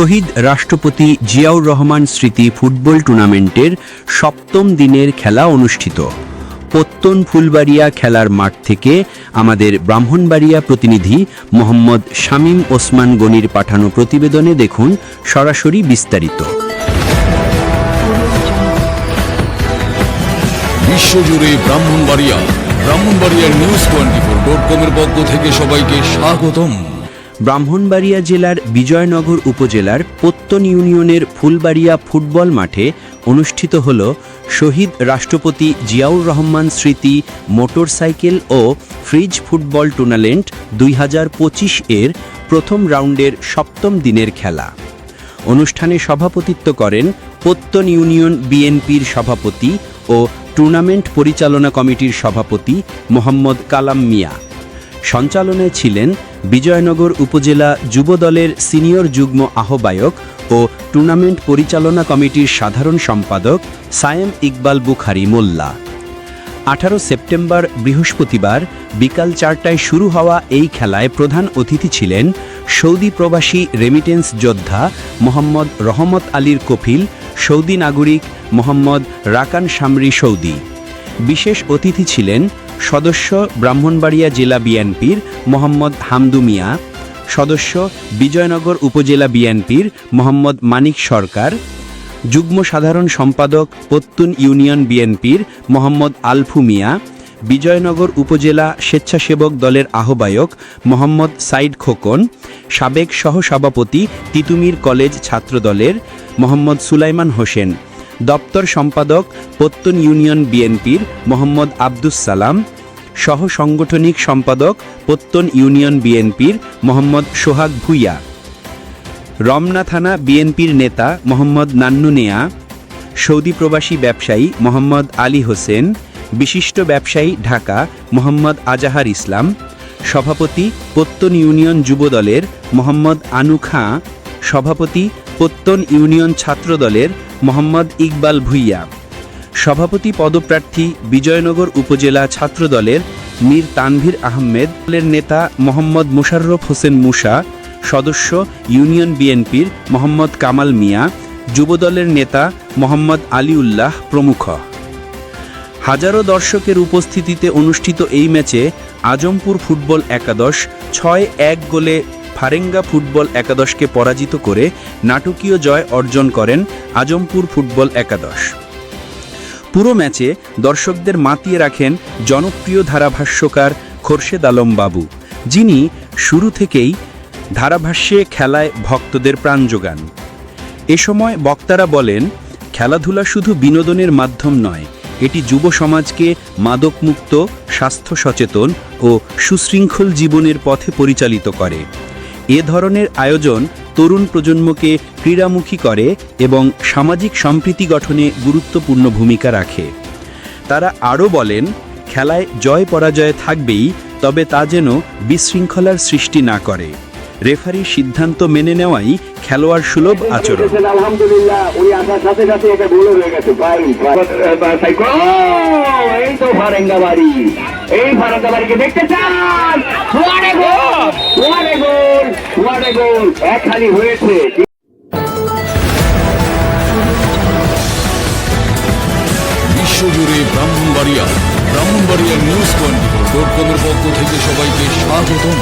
শহীদ রাষ্ট্রপতি জিয়াউর রহমান স্মৃতি ফুটবল টুর্নামেন্টের সপ্তম দিনের খেলা অনুষ্ঠিত। পত্তন ফুলবাড়িয়া খেলার মাঠ থেকে আমাদের ব্রাহ্মণবাড়িয়া প্রতিনিধি মোহাম্মদ শামীম ওসমান গনির পাঠানো প্রতিবেদনে দেখুন সরাসরি বিস্তারিত। বিশ্বজুড়ে ব্রাহ্মণবাড়িয়া, ব্রাহ্মণবাড়িয়ার নিউজ টোয়েন্টি ফোর ডট কমের পক্ষ থেকে সবাইকে স্বাগতম। ব্রাহ্মণবাড়িয়া জেলার বিজয়নগর উপজেলার পত্তন ইউনিয়নের ফুলবাড়িয়া ফুটবল মাঠে অনুষ্ঠিত হল শহীদ রাষ্ট্রপতি জিয়াউর রহমান স্মৃতি মোটরসাইকেল ও ফ্রিজ ফুটবল টুর্নামেন্ট দুই হাজার পঁচিশ এর প্রথম রাউন্ডের সপ্তম দিনের খেলা। অনুষ্ঠানে সভাপতিত্ব করেন পত্তন ইউনিয়ন বিএনপির সভাপতি ও টুর্নামেন্ট পরিচালনা কমিটির সভাপতি মোহাম্মদ কালাম মিয়া। সঞ্চালনায় ছিলেন বিজয়নগর উপজেলা যুবদলের সিনিয়র যুগ্ম আহ্বায়ক ও টুর্নামেন্ট পরিচালনা কমিটির সাধারণ সম্পাদক সায়েম ইকবাল বুখারি মোল্লা। আঠারো সেপ্টেম্বর বৃহস্পতিবার বিকাল চারটায় শুরু হওয়া এই খেলায় প্রধান অতিথি ছিলেন সৌদি প্রবাসী রেমিটেন্স যোদ্ধা মোহাম্মদ রহমত আলীর কফিল, সৌদি নাগরিক মোহাম্মদ রাকান সামরি সৌদি। বিশেষ অতিথি ছিলেন সদস্য ব্রাহ্মণবাড়িয়া জেলা বিএনপির মোহাম্মদ হামদু মিয়া, সদস্য বিজয়নগর উপজেলা বিএনপির মোহাম্মদ মানিক সরকার, যুগ্ম সাধারণ সম্পাদক পত্তুন ইউনিয়ন বিএনপির মোহাম্মদ আলফু মিয়া, বিজয়নগর উপজেলা স্বেচ্ছাসেবক দলের আহ্বায়ক মোহাম্মদ সাইদ খোকন, সাবেক সহসভাপতি তিতুমির কলেজ ছাত্রদলের মোহাম্মদ সুলাইমান হোসেন। দপ্তর সম্পাদক পত্তুন ইউনিয়ন বিএনপির মোহাম্মদ আব্দুস সালাম, সহ সাংগঠনিক সম্পাদক পত্তন ইউনিয়ন বিএনপির মোহাম্মদ সোহাগ ভুইয়া, রমনা থানা বিএনপির নেতা মোহাম্মদ নান্নু নেয়া, সৌদি প্রবাসী ব্যবসায়ী মোহাম্মদ আলী হোসেন, বিশিষ্ট ব্যবসায়ী ঢাকা মোহাম্মদ আজাহার ইসলাম, সভাপতি পত্তন ইউনিয়ন যুবদলের মোহাম্মদ আনু খাঁ, সভাপতি পত্তন ইউনিয়ন ছাত্রদলের মোহাম্মদ ইকবাল ভুইয়া। সভাপতি পদপ্রার্থী বিজয়নগর উপজেলা ছাত্রদলের মীর তানভীর আহমেদ, দলের নেতা মোহাম্মদ মোশাররফ হোসেন মুসা, সদস্য ইউনিয়ন বিএনপির মোহাম্মদ কামাল মিয়া, যুবদলের নেতা মোহাম্মদ আলিউল্লাহ প্রমুখ। হাজারো দর্শকের উপস্থিতিতে অনুষ্ঠিত এই ম্যাচে আজমপুর ফুটবল একাদশ ছয় এক গোলে ফারেঙ্গা ফুটবল একাদশকে পরাজিত করে নাটকীয় জয় অর্জন করেন আজমপুর ফুটবল একাদশ। পুরো ম্যাচে দর্শকদের মাতিয়ে রাখেন জনপ্রিয় ধারাভাষ্যকার খোরশেদ আলম বাবু, যিনি শুরু থেকেই ধারাভাষ্যে খেলায় ভক্তদের প্রাণ যোগান। এ সময় বক্তারা বলেন, খেলাধুলা শুধু বিনোদনের মাধ্যম নয়, এটি যুব সমাজকে মাদকমুক্ত, স্বাস্থ্য সচেতন ও সুশৃঙ্খল জীবনের পথে পরিচালিত করে। এ ধরনের আয়োজন তরুণ প্রজন্মকে ক্রীড়ামুখী করে এবং সামাজিক সম্প্রীতি গঠনে গুরুত্বপূর্ণ ভূমিকা রাখে। তারা আরও বলেন, খেলায় জয় পরাজয় থাকবেই, তবে তা যেন বিশৃঙ্খলার সৃষ্টি না করে। রেফারির সিদ্ধান্ত মেনে নেওয়াই খেলোয়াড় সুলভ আচরণ। দেখেছেন, আলহামদুলিল্লাহ উনি আসার সাথে সাথে এটা গোল হয়ে গেছে। ফাইন এই তো ফারেঙ্গা এই ফারেঙ্গা দেখতে চান! ওয়ারে গোল ওয়ারে গোল ওয়ারে গোল এক খালি হয়েছে। বিশ্বজুড়ে ব্রাহ্মণবাড়িয়া ব্রাহ্মণবাড়িয়ার নিউজ টোয়েন্টি ফোর ডট কমের পক্ষ থেকে সবাইকে স্বাগতম।